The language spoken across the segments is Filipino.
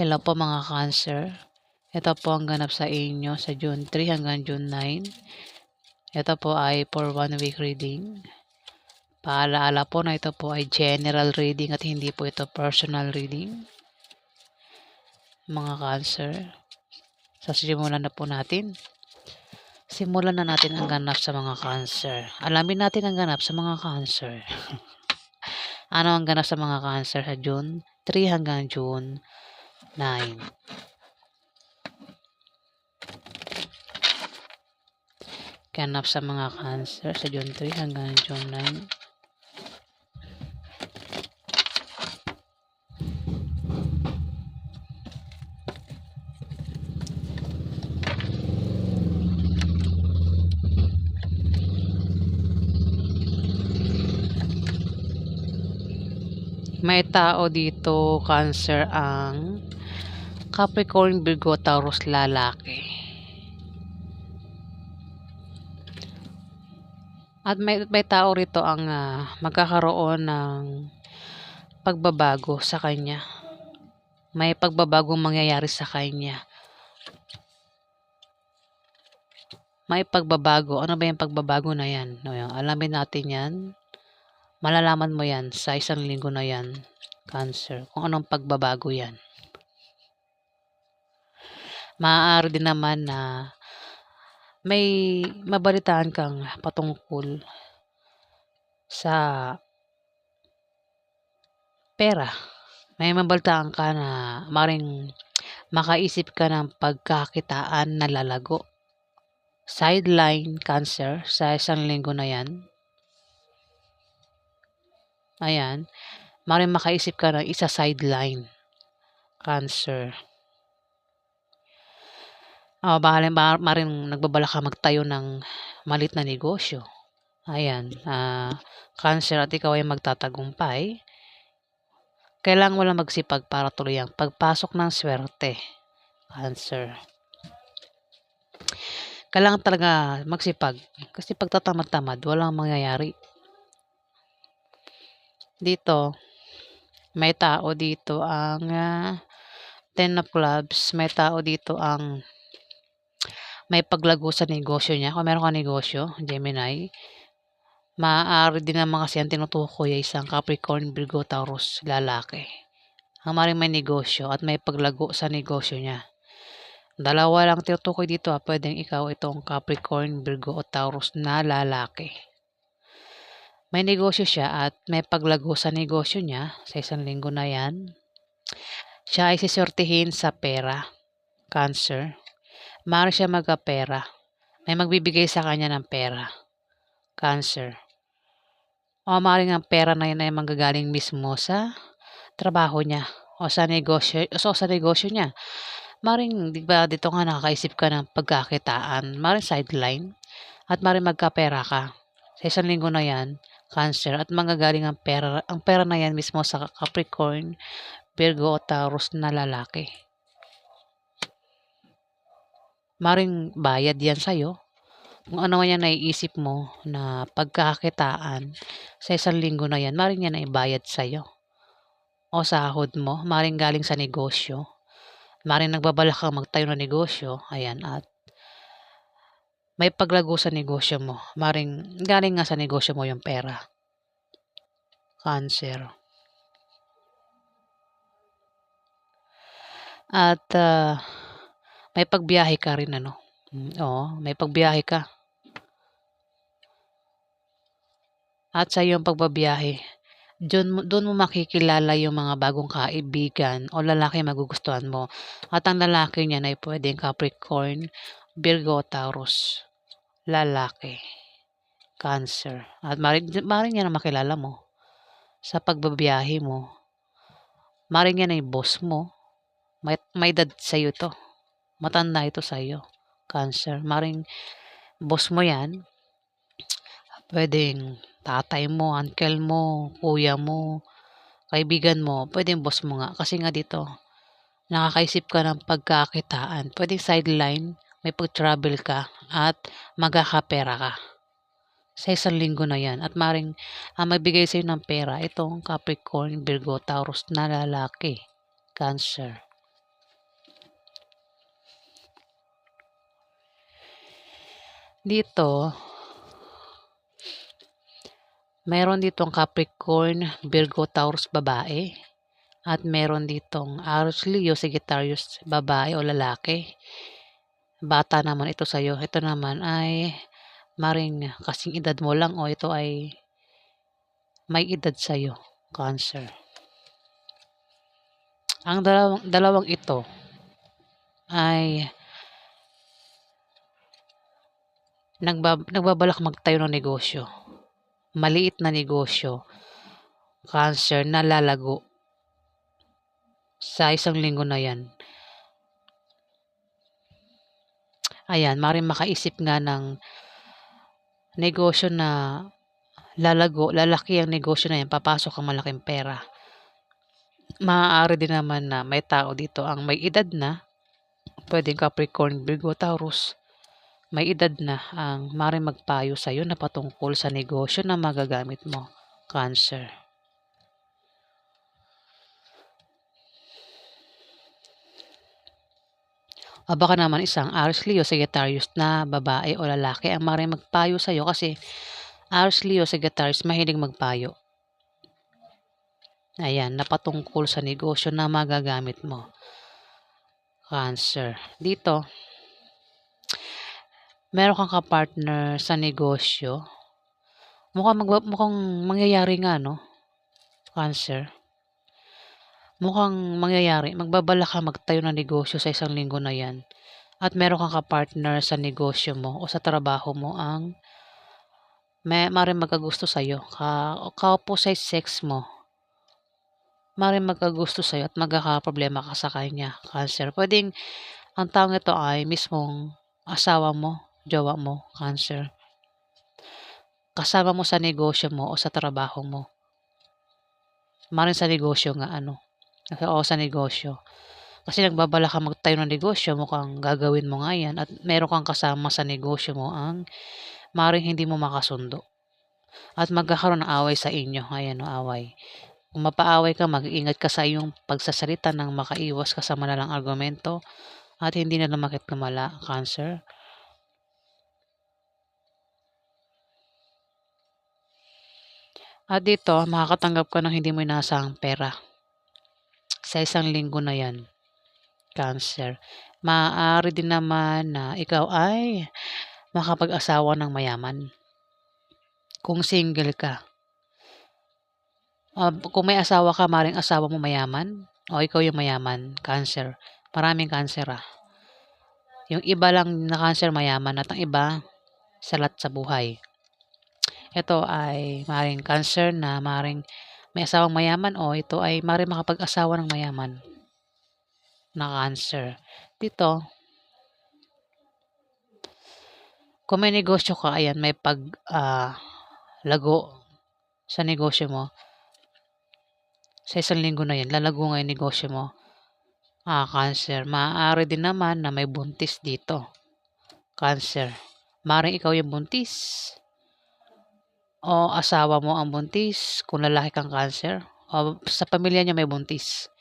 Hello po mga Cancer. Ito po ang ganap sa inyo sa June 3 hanggang June 9. Ito po ay for one week reading. Paalaala po na ito po ay general reading at hindi po ito personal reading. Mga Cancer. Sa simulan na po natin. Simulan na natin ang ganap sa mga Cancer. Alamin natin ang ganap sa mga Cancer. ano ang ganap sa mga Cancer sa June 3 hanggang June 9. Ganap sa mga Cancer sa June 3 hanggang June 9. May tao dito, Cancer, ang Capricorn, Virgo, Taurus, lalaki. At may, may tao rito ang ah, magkakaroon ng pagbabago sa kanya. May pagbabagong mangyayari sa kanya. May pagbabago. Ano ba yung pagbabago na yan? No, yan. Alamin natin yan. Malalaman mo yan sa isang linggo na yan, Cancer. Kung anong pagbabago yan. Maaari din naman na may mabalitaan kang patungkol sa pera. May mabalitaan ka na maring makaisip ka ng pagkakitaan na lalago. Sideline cancer sa isang linggo na yan. Ayan. Maring makaisip ka ng isa sideline cancer. Oh, bahala ba maring nagbabala ka magtayo ng malit na negosyo. Ayan, ah, cancer at ikaw ay magtatagumpay. Kailangan mo lang magsipag para tuloy ang pagpasok ng swerte. Cancer. Kailangan talaga magsipag. Kasi pag tatamad-tamad, walang mangyayari. Dito, may tao dito ang ah, Ten of Clubs. May tao dito ang may paglago sa negosyo niya. Kung meron ka negosyo, Gemini, maaari din naman kasi ang tinutukoy ay isang Capricorn, Virgo, Taurus, lalaki. Ang maring may negosyo at may paglago sa negosyo niya. Dalawa lang tinutukoy dito ha. Pwedeng ikaw itong Capricorn, Virgo o Taurus na lalaki. May negosyo siya at may paglago sa negosyo niya sa isang linggo na yan. Siya ay sisortihin sa pera, cancer. Maaari siya magkapera. May magbibigay sa kanya ng pera, cancer. O maaaring ang pera na yun ay manggagaling mismo sa trabaho niya o sa negosyo, o sa negosyo niya. Maring, di ba, dito nga nakakaisip ka ng pagkakitaan. Maring sideline. At maring magkapera ka. Sa isang linggo na yan, cancer. At manggagaling ang pera, ang pera na yan mismo sa Capricorn, Virgo o Taurus na lalaki. Maring bayad yan sa'yo. Kung ano man yan naiisip mo na pagkakitaan sa isang linggo na yan, maring yan ay bayad sa'yo. O sahod mo, maring galing sa negosyo. Maring nagbabalak kang magtayo ng negosyo, ayan, at may paglago sa negosyo mo. Maring galing nga sa negosyo mo yung pera. Cancer. At ah, may pagbiyahe ka rin ano. Mm, Oo, may pagbiyahe ka. At sa iyong pagbabiyahe, doon doon mo makikilala yung mga bagong kaibigan o lalaki magugustuhan mo. At ang lalaki niyan ay pwedeng Capricorn, Virgo, Taurus. Lalaki. Cancer. At maring, maring yan ang makilala mo sa pagbabiyahe mo. Maring yan ay boss mo. May, may edad sa'yo to. Matanda ito sa'yo. Cancer. Maring boss mo yan. Pwedeng tatay mo, uncle mo, kuya mo, kaibigan mo. Pwedeng boss mo nga. Kasi nga dito, nakakaisip ka ng pagkakitaan. Pwedeng sideline, may pag-travel ka, at magkakapera ka. Sa isang linggo na yan. At maring ang magbigay sa'yo ng pera, itong Capricorn, Virgo, Taurus na lalaki. Cancer. Dito meron ditong Capricorn, Virgo, Taurus babae. At meron ditong Aries, Leo, Sagittarius babae o lalaki. Bata naman ito sa'yo. Ito naman ay maring kasing edad mo lang o ito ay may edad sa'yo. Cancer. Ang dalawang, dalawang ito ay nagbab, nagbabalak magtayo ng negosyo. Maliit na negosyo. Cancer na lalago sa isang linggo na yan. Ayan, maring makaisip nga ng negosyo na lalago, lalaki ang negosyo na yan, papasok ang malaking pera. Maaari din naman na may tao dito ang may edad na, pwedeng Capricorn, Virgo, Taurus, may edad na ang maring magpayo sa iyo na patungkol sa negosyo na magagamit mo, Cancer. O baka naman isang Aries, Leo, Sagittarius na babae o lalaki ang maring magpayo sa iyo kasi Aries, Leo, Sagittarius mahilig magpayo. Ayan, napatungkol sa negosyo na magagamit mo. Cancer. Dito, meron kang kapartner sa negosyo. Mukhang, mag, mukhang mangyayari nga, no? Cancer. Mukhang mangyayari. Magbabala ka magtayo ng negosyo sa isang linggo na yan. At meron kang kapartner sa negosyo mo o sa trabaho mo ang may maring magkagusto sa'yo. Ka, ka-opposite sex mo. Maring magkagusto sa'yo at magkakaproblema ka sa kanya. Cancer. Pwedeng ang taong ito ay mismong asawa mo, jowa mo, cancer. Kasama mo sa negosyo mo o sa trabaho mo. Maring sa negosyo nga ano o sa negosyo. Kasi nagbabala ka magtayo ng negosyo, mukhang gagawin mo nga yan at meron kang kasama sa negosyo mo ang maring hindi mo makasundo. At magkakaroon ng away sa inyo. Ayan o, away. Kung mapaaway ka, mag-iingat ka sa iyong pagsasalita nang makaiwas ka sa malalang argumento at hindi na lumakit lumala, cancer. At dito, makakatanggap ka ng hindi mo inasahang pera sa isang linggo na yan. Cancer. Maaari din naman na ikaw ay makapag-asawa ng mayaman. Kung single ka. Uh, kung may asawa ka, maring asawa mo mayaman. O ikaw yung mayaman. Cancer. Maraming cancer ah. Yung iba lang na cancer mayaman at ang iba salat sa buhay. Ito ay maring cancer na maring may asawang mayaman o ito ay mari makapag-asawa ng mayaman na cancer. Dito, kung may negosyo ka, ayan, may pag uh, sa negosyo mo, sa isang linggo na yan, lalago nga yung negosyo mo. Ah, cancer. Maaari din naman na may buntis dito. Cancer. Maring ikaw yung buntis o asawa mo ang buntis, kung lalaki kang cancer, o sa pamilya niya may buntis,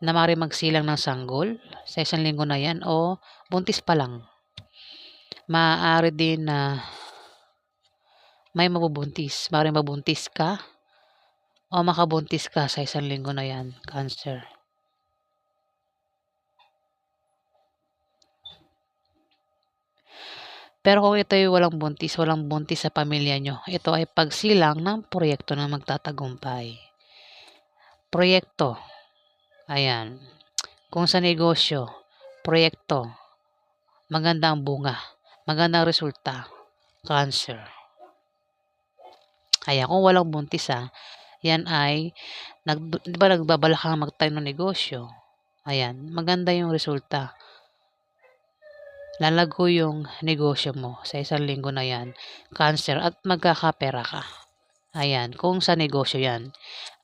na mari magsilang ng sanggol sa isang linggo na yan, o buntis pa lang. Maaari din na may mabubuntis. Mari mabuntis ka, o makabuntis ka sa isang linggo na yan, cancer. Pero kung ito ay walang buntis, walang buntis sa pamilya nyo, ito ay pagsilang ng proyekto na magtatagumpay. Proyekto. Ayan. Kung sa negosyo, proyekto, maganda ang bunga, magandang resulta, cancer. Ayan, kung walang buntis ha, yan ay, nag, di ba nagbabala kang magtayo ng negosyo? Ayan, maganda yung resulta lalago yung negosyo mo sa isang linggo na yan, cancer, at magkakapera ka. Ayan, kung sa negosyo yan,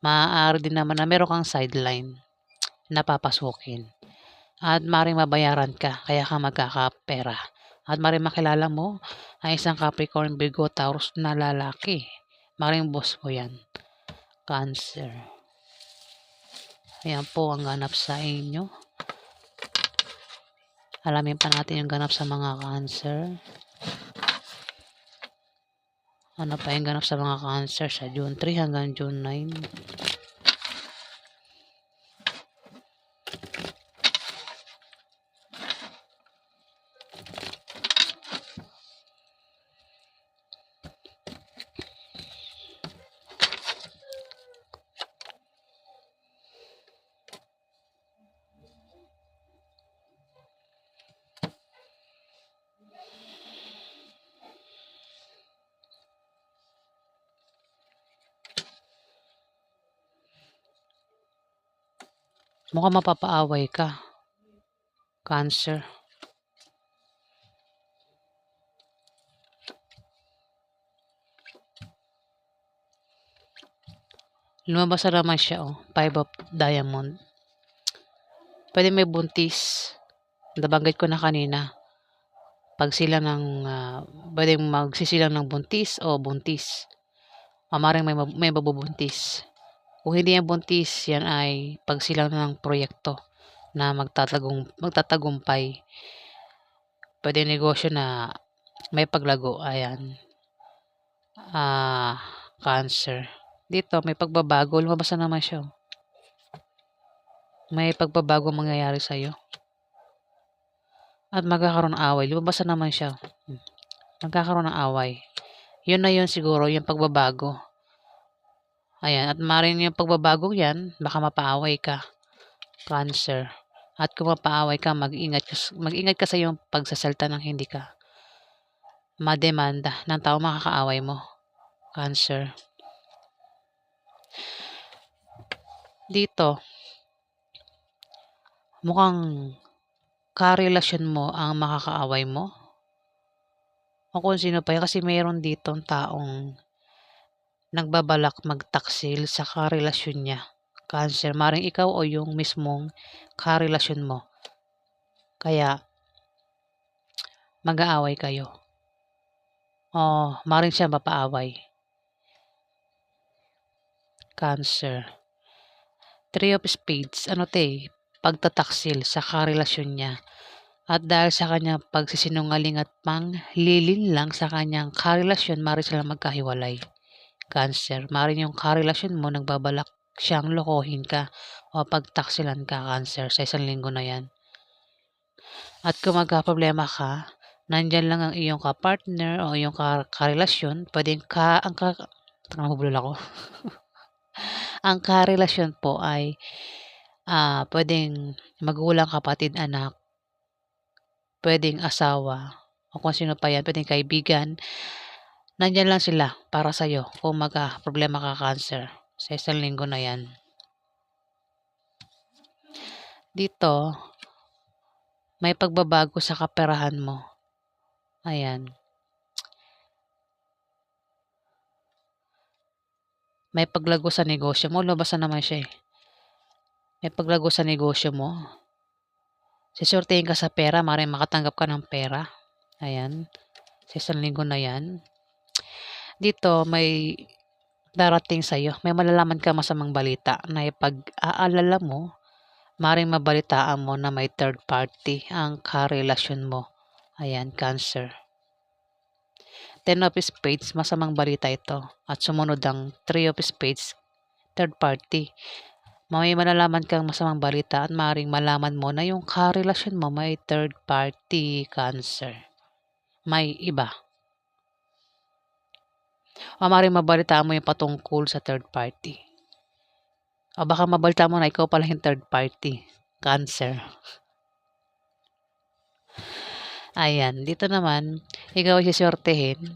maaari din naman na meron kang sideline na papasukin. At maring mabayaran ka, kaya ka magkakapera. At maring makilala mo ay isang Capricorn, Virgo, Taurus na lalaki. Maring boss mo yan. Cancer. Ayan po ang ganap sa inyo. Alamin pa natin yung ganap sa mga cancer. Ano pa yung ganap sa mga cancer sa June 3 hanggang June 9. Mukhang mapapaaway ka. Cancer. Lumabas na naman siya, oh. Five of diamond. Pwede may buntis. Nabanggit ko na kanina. Pag sila ng, uh, pwedeng magsisilang ng buntis o buntis. Mamaring may, may babubuntis. Kung hindi yan buntis, yan ay pag sila ng proyekto na magtatagong, magtatagumpay. Pwede negosyo na may paglago. Ayan. Ah, cancer. Dito, may pagbabago. Lumabas na naman siya. May pagbabago mangyayari sa'yo. At magkakaroon ng away. Lumabas na naman siya. Magkakaroon ng away. Yun na yun siguro, yung pagbabago. Ayan, at maring yung pagbabago yan, baka mapaaway ka. Cancer. At kung mapaaway ka, mag-ingat ka, mag-ingat ka sa iyong pagsasalta ng hindi ka mademanda ng tao makakaaway mo. Cancer. Dito, mukhang karelasyon mo ang makakaaway mo. O kung sino pa yan, kasi mayroon dito taong nagbabalak magtaksil sa karelasyon niya. Cancer, maring ikaw o yung mismong karelasyon mo. Kaya, mag-aaway kayo. O, maring siya mapaaway. Cancer. Three of Spades, ano te, pagtataksil sa karelasyon niya. At dahil sa kanyang pagsisinungaling at panglilin lang sa kanyang karelasyon, mari sila magkahiwalay. Cancer, mari yung karelasyon mo, nagbabalak siyang lokohin ka o pagtaksilan ka, Cancer, sa isang linggo na yan. At kung magka-problema ka, nandyan lang ang iyong ka-partner o iyong karelasyon, pwedeng ka, ang ka, Tanga, ako. Ang karelasyon po ay, ah, puwedeng magulang, kapatid, anak, puwedeng asawa, o kung sino pa 'yan, puwedeng kaibigan. Nandiyan lang sila para sa'yo kung magka-problema ka, Cancer, sa isang linggo na 'yan. Dito, may pagbabago sa kaperahan mo. Ayan. May paglago sa negosyo mo. Lumabas na naman siya eh. May paglago sa negosyo mo. Sisortehin ka sa pera. Maring makatanggap ka ng pera. Ayan. Sa isang linggo na yan. Dito, may darating sa'yo. May malalaman ka masamang balita na ipag-aalala mo, maring mabalitaan mo na may third party ang karelasyon mo. Ayan, cancer. Ten of Spades, masamang balita ito. At sumunod ang Three of Spades, third party. May malalaman kang masamang balita at maaaring malaman mo na yung karelasyon mo may third party cancer. May iba. Maaaring mabalita mo yung patungkol sa third party. O baka mabalita mo na ikaw pala yung third party. Cancer. Ayan, dito naman, ikaw ay sisortehin.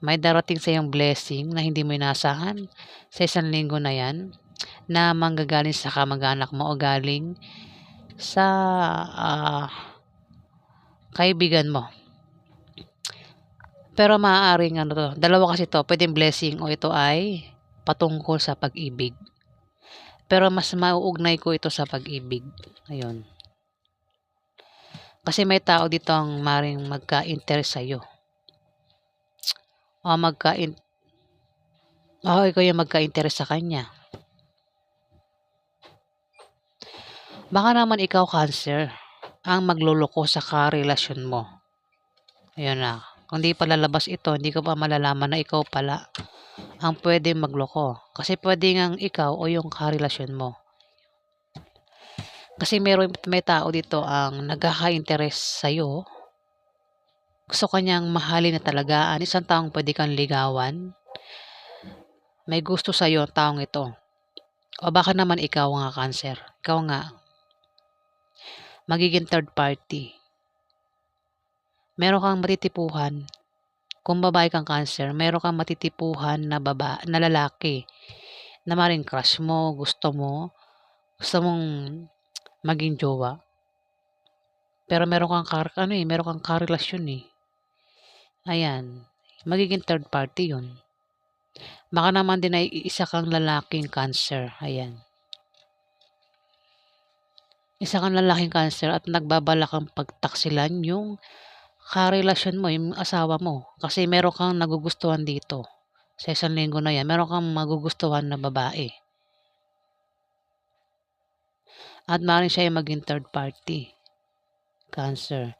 May darating sa iyong blessing na hindi mo inasahan sa isang linggo na yan na manggagaling sa kamag-anak mo o galing sa uh, kaibigan mo. Pero maaaring ano to, dalawa kasi to, pwedeng blessing o ito ay patungkol sa pag-ibig. Pero mas mauugnay ko ito sa pag-ibig. Ayun. Kasi may tao dito ang maring magka-interest sa'yo. O magka-in... O ikaw yung magka-interest sa kanya. Baka naman ikaw, cancer, ang magluloko sa karelasyon mo. Ayun na. Kung di pa lalabas ito, hindi ko pa malalaman na ikaw pala ang pwede magloko. Kasi pwede ngang ikaw o yung karelasyon mo. Kasi meron may tao dito ang nagkaka-interest sa'yo. Gusto kanyang mahalin na talagaan. Isang taong pwede kang ligawan. May gusto sa'yo ang taong ito. O baka naman ikaw nga cancer. Ikaw nga. Magiging third party. Meron kang matitipuhan. Kung babae kang cancer, meron kang matitipuhan na baba, na lalaki. Na maring crush mo, gusto mo, gusto mong maging jowa. Pero meron kang kar ano eh, meron kang karelasyon eh. Ayan, magiging third party 'yun. Baka naman din ay isa kang lalaking cancer, ayan. Isa kang lalaking cancer at nagbabalak kang pagtaksilan yung karelasyon mo, yung asawa mo. Kasi meron kang nagugustuhan dito. Sa isang linggo na yan, meron kang magugustuhan na babae. At maaaring siya ay maging third party. Cancer.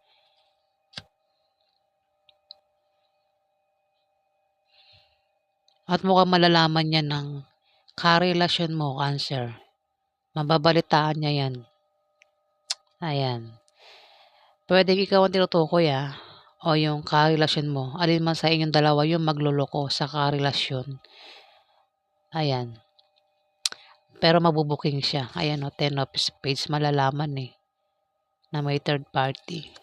At mukhang malalaman niya ng karelasyon mo, cancer. Mababalitaan niya yan. Ayan. Pwede ikaw ang tinutukoy ah. O yung karelasyon mo. Alin man sa inyong dalawa yung magluloko sa karelasyon. Ayan. Pero mabubuking siya. Ayan o, 10 of spades. Malalaman eh. Na may third party.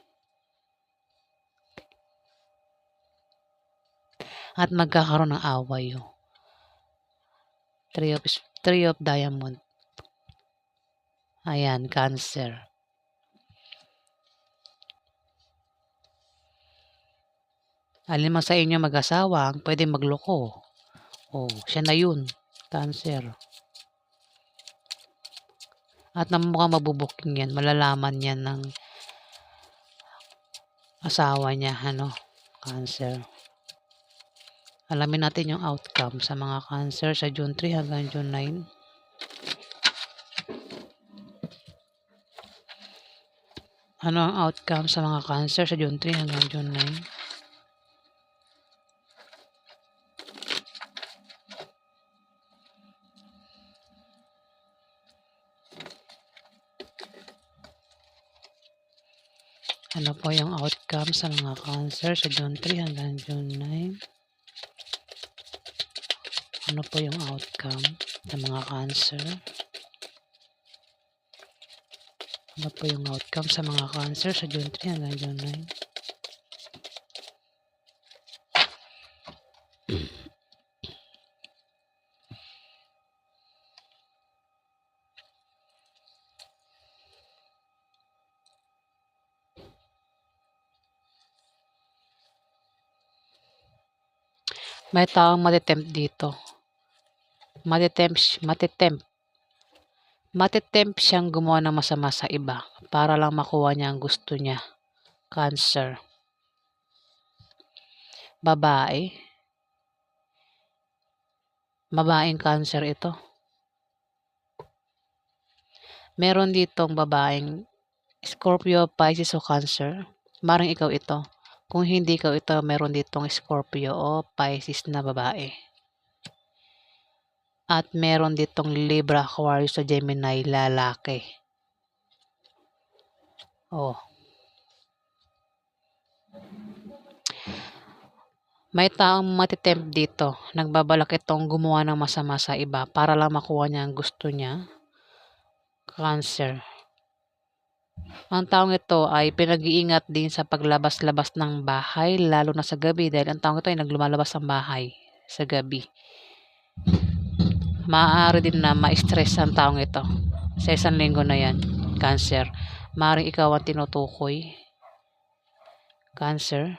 At magkakaroon ng away o. 3 of, 3 of diamond. Ayan, cancer. Alin man sa inyo mag-asawa ang pwede magloko. Oh, siya na yun. Cancer. At namukhang mabubuking yan. Malalaman yan ng asawa niya. Ano? Cancer. Alamin natin yung outcome sa mga cancer sa June 3 hanggang June 9. Ano ang outcome sa mga cancer sa June 3 hanggang June 9? Ano po yung outcome sa mga cancer sa June 3 hanggang June 9? Ano po yung outcome sa mga cancer? Ano po yung outcome sa mga cancer sa June 3 hanggang June 9? May taong matitempt dito. Matitempt, matitempt. Matitempt siyang gumawa ng masama sa iba para lang makuha niya ang gusto niya. Cancer. Babae. Babaeng cancer ito. Meron ditong babaeng Scorpio, Pisces o Cancer. Marang ikaw ito. Kung hindi ikaw ito, meron ditong Scorpio o Pisces na babae. At meron ditong Libra, Aquarius o Gemini lalaki. Oh. May taong matitempt dito. Nagbabalak itong gumawa ng masama sa iba para lang makuha niya ang gusto niya. Cancer. Ang taong ito ay pinag-iingat din sa paglabas-labas ng bahay, lalo na sa gabi dahil ang taong ito ay naglumalabas ng bahay sa gabi. Maaari din na ma-stress ang taong ito sa isang linggo na yan. Cancer. Maaaring ikaw ang tinutukoy. Cancer.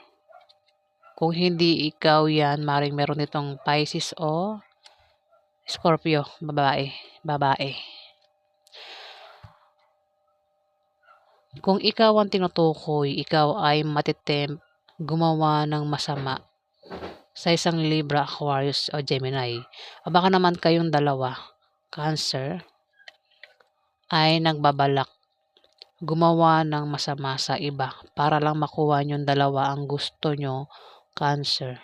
Kung hindi ikaw yan, maaaring meron itong Pisces o Scorpio, babae. Babae. Kung ikaw ang tinutukoy, ikaw ay matitempt gumawa ng masama sa isang Libra, Aquarius o Gemini. O baka naman kayong dalawa, Cancer, ay nagbabalak gumawa ng masama sa iba para lang makuha niyong dalawa ang gusto nyo Cancer.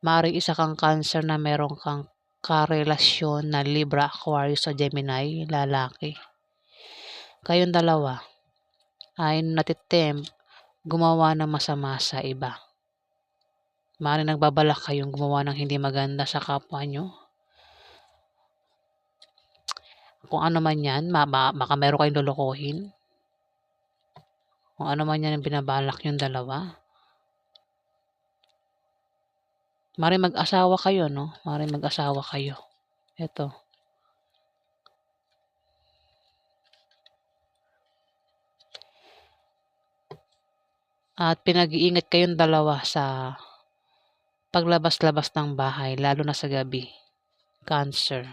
Maaaring isa kang Cancer na meron kang karelasyon na Libra, Aquarius o Gemini, lalaki. Kayong dalawa ay natitempt gumawa ng masama sa iba. Maaaring nagbabalak kayong gumawa ng hindi maganda sa kapwa nyo. Kung ano man yan, ma ma baka meron kayong lulukuhin. Kung ano man yan ang binabalak yung dalawa. Maaaring mag-asawa kayo, no? Maaaring mag-asawa kayo. Ito. At pinag-iingat kayong dalawa sa paglabas-labas ng bahay, lalo na sa gabi. Cancer.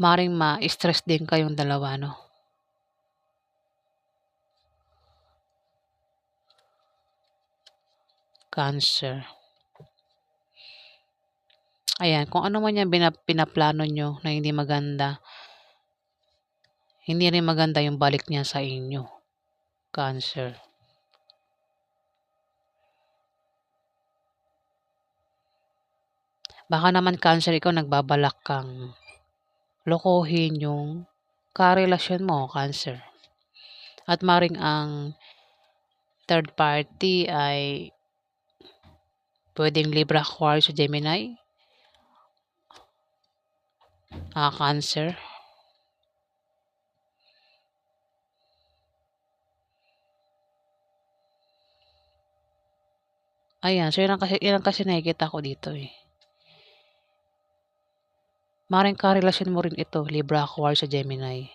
Maaaring ma-stress din kayong dalawa, no? Cancer. Ayan, kung ano man yung pinaplano nyo na hindi maganda, hindi rin maganda yung balik niya sa inyo. Cancer. Baka naman Cancer, ikaw nagbabalak kang lokohin yung karelasyon mo, Cancer. At maring ang third party ay pwedeng Libra, Aquarius Gemini. Ah, Cancer. Ayan, so yan kasi, yan kasi nakikita ko dito eh. Maring karelasyon mo rin ito, Libra, Aquarius o Gemini.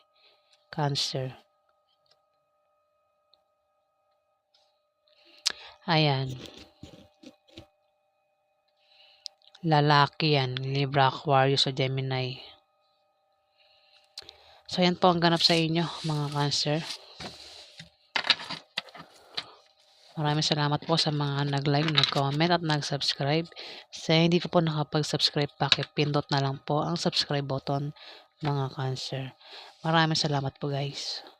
Cancer. Ayan. Lalaki yan, Libra, Aquarius o Gemini. So, yan po ang ganap sa inyo, mga Cancer. Maraming salamat po sa mga nag-like, nag-comment at nag-subscribe. Sa hindi pa po nakapag-subscribe, pakipindot na lang po ang subscribe button, mga Cancer. Maraming salamat po guys.